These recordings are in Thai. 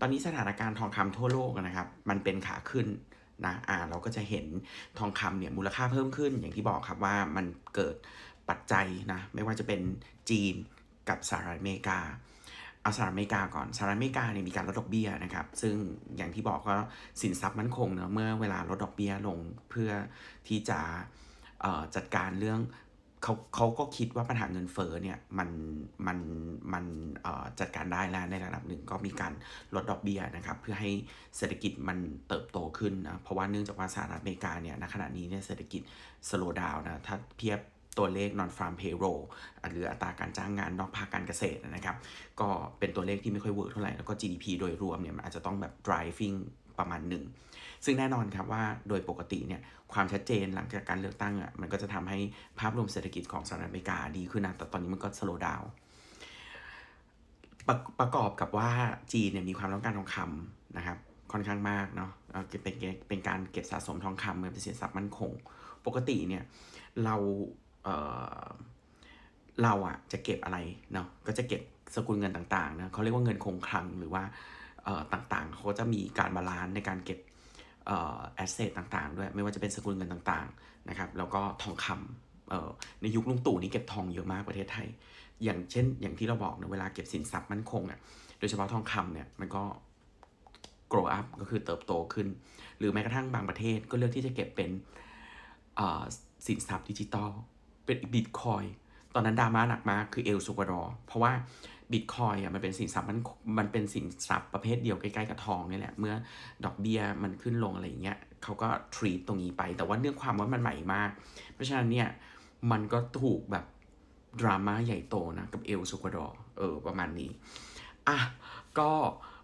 ตอนนี้สถานการณ์ทองคำทั่วโลกนะครับ มันเป็นขาขึ้นนะอ่าเราก็จะเห็นทองคำเนี่ยมูลค่าเพิ่มขึ้น อย่างที่บอกครับว่ามันเกิดปัจจัยนะไม่ว่าจะเป็นจีนกับสหรัฐอเมริกาเอาสหรัฐอเมริกาก่อนสหรัฐอเมริกาเนี่ยมีการลดดอกเบี้ยนะครับ ซึ่งอย่างที่บอกก็สินทรัพย์มั่นคงเนอะเมื่อเวลาลดดอกเบี้ยลงเพื่อที่จะจัดการเรื่อง เขาเขาก็คิดว่าปัญหาเงินเฟ้อเนี่ยมันมันมันจัดการได้แล้วในระดับหนึ่งก็มีการลดดอกเบี้ยนะครับเพื่อให้เศรษฐกิจมันเติบโตขึ้นนะเพราะว่าเนื่องจากว่าสหรัฐอเมริกาเนี่ยณขณะนี้เนี่ยเศรษฐกิจสโลว์ดาวนะถ้าเทียบตัวเลข non farm payroll หรืออัตราการจ้างงานนอกภาคการเกษตรนะครับ ก็เป็นตัวเลขที่ไม่ค่อยเวิร์กเท่าไหร่ แล้วก็ GDP โดยรวมเนี่ยมันอาจจะต้องแบบ driving ประมาณหนึ่ง ซึ่งแน่นอนครับว่าโดยปกติเนี่ยความชัดเจนหลังจากการเลือกตั้งอะมันก็จะทำให้ภาพรวมเศรษฐกิจของสหรัฐอเมริกาดีขึ้นนะแต่ตอนนี้มันก็ slow down ประประกอบกับว่าจีนเนี่ยมีความต้องการทองคำนะครับค่อนข้างมากเนาะเอ่อเป็นเป็นการเก็บสะสมทองคำเป็นสินทรัพย์มั่นคง ปกติเนี่ยเราเอ่อเราอะจะเก็บอะไรเนาะก็จะเก็บสกุลเงินต่างๆนะเขาเรียกว่าเงินคงคลังหรือว่า ต่างๆ เขาจะมีการบาลานซ์ในการเก็บแอสเซทต่างๆ ด้วย ไม่ว่าจะเป็นสกุลเงินต่างๆนะครับ แล้วก็ทองคำในยุคลุงตู่นี่เก็บทองเยอะมากประเทศไทย อย่างเช่น อย่างที่เราบอกนะเวลาเก็บสินทรัพย์มั่นคงอะโดยเฉพาะทองคำเนี่ยมันก็ grow up ก็คือเติบโตขึ้น หรือแม้กระทั่งบางประเทศก็เลือกที่จะเก็บเป็นสินทรัพย์ดิจิตอลเป็นบิตคอย ตอนนั้นดราม่าหนักมากคือเอลซูกาดอร์เพราะว่าบิตคอยอะมันเป็นสินทรัพย์มันมันเป็นสินทรัพย์ประเภทเดียวใกล้ๆกับทองนี่แหละ เมื่อดอกเบี้ยมันขึ้นลงอะไรอย่างเงี้ยเขาก็ treat ตรงนี้ไป แต่ว่าเนื่องความว่ามันใหม่มาก เพราะฉะนั้นเนี่ยมันก็ถูกแบบดราม่าใหญ่โตนะกับเอลซูกาดอร์เออประมาณนี้อะก็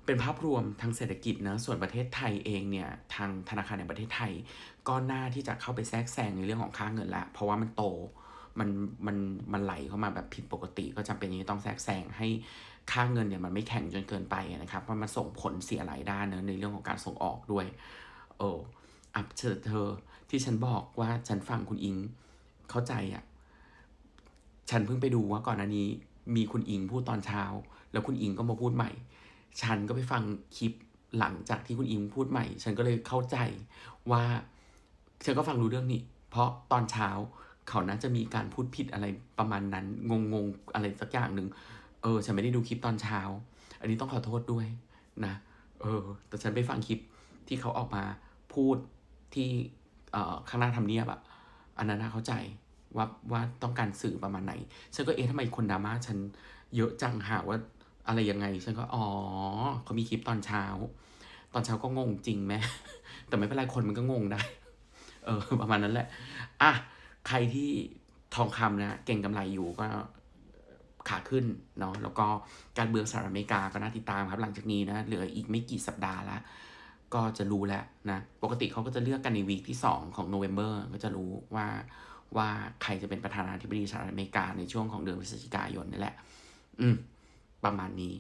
เป็นภาพรวมทางเศรษฐกิจนะส่วนประเทศไทยเองเนี่ยทางธนาคารแห่งประเทศไทย ก็น่าที่จะเข้าไปแทรกแซงในเรื่องของค่าเงินละเพราะว่ามันโต มันมันมันไหลเข้ามาแบบผิดปกติ ก็จำเป็นที่ต้องแทรกแซงให้ค่าเงินเนี่ยมันไม่แข็งจนเกินไปนะครับเพราะมันส่งผลเสียหลายด้านเนอะในเรื่องของการส่งออกด้วยเอออัพเธอเธอที่ฉันบอกว่าฉันฟังคุณอิงเข้าใจอะฉันเพิ่งไปดูว่าก่อนหน้านี้มีคุณอิงพูดตอนเช้า แล้วคุณอิงก็มาพูดใหม่ ฉันก็ไปฟังคลิปหลังจากที่คุณอิงพูดใหม่ ฉันก็เลยเข้าใจว่าฉันก็ฟังรู้เรื่องนี้ เพราะตอนเช้า เขาน่าจะมีการพูดผิดอะไรประมาณนั้น งงๆอะไรสักอย่างหนึ่งเออ ฉันไม่ได้ดูคลิปตอนเช้า อันนี้ต้องขอโทษด้วยนะ เออ แต่ฉันไปฟังคลิปที่เขาออกมาพูดที่เอ่อข้างหน้าทำเนียบอะอันนั้นน่าเข้าใจว่าว่าต้องการสื่อประมาณไหน ฉันก็เอ๊ะทำไมคนดราม่าฉันเยอะจังหาว่าอะไรยังไง ฉันก็อ๋อเขามีคลิปตอนเช้า ตอนเช้าก็งงจริงไหมแต่ไม่เป็นไรคนมันก็งงได้ เออ ประมาณนั้นแหละ อะ ใครที่ทองคำนะเก่งกำไรอยู่ก็ขาขึ้นเนาะแล้วก็การเมืองสหรัฐอเมริกาก็น่าติดตามครับ หลังจากนี้นะเหลืออีกไม่กี่สัปดาห์ล้วก็จะรู้แล้วนะ ปกติเขาก็จะเลือกกันในวีคที่ 2 ของโนเวม ber ก็จะรู้ว่าว่าใครจะเป็นประธานาธิบดีสหรัฐอเมริกาในช่วงของเดือนพฤศจิกายนนี่แหละ อืม ประมาณนี้